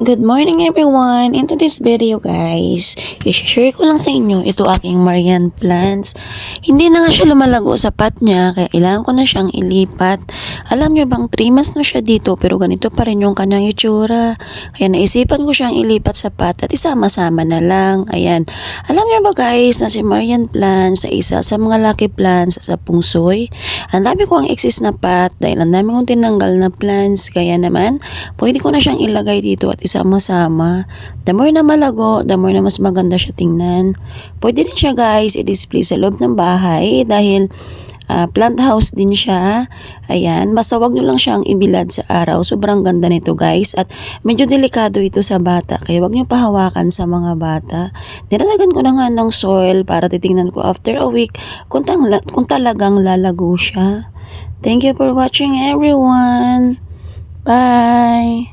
Good morning everyone! In today's video guys, i-share ko lang sa inyo ito aking Marian plants. Hindi na nga siya lumalago sa pot niya kaya kailangan ko na siyang ilipat. Alam niyo bang 3 months na siya dito pero ganito pa rin yung kanyang itsura. Kaya naisipan ko siyang ilipat sa pot at isama-sama na lang. Ayan. Alam niyo ba guys na si Marian plants sa isa sa mga lucky plants sa pungsoy? Ang dami ko ang excess na pot dahil ang dami kong tinanggal na plants kaya naman pwede ko na siyang ilagay dito at isama-sama. The more na malago, the more na mas maganda siya tingnan. Pwede din siya guys i-display sa loob ng bahay dahil ah, plant house din siya. Ayan, basta wag nyo lang siyang ibilad sa araw. Sobrang ganda nito guys at medyo delikado ito sa bata kaya wag nyo pahawakan sa mga bata. Dinadagan ko na nga ng soil para titingnan ko after a week kung, kung talagang lalago siya. Thank you for watching everyone. Bye!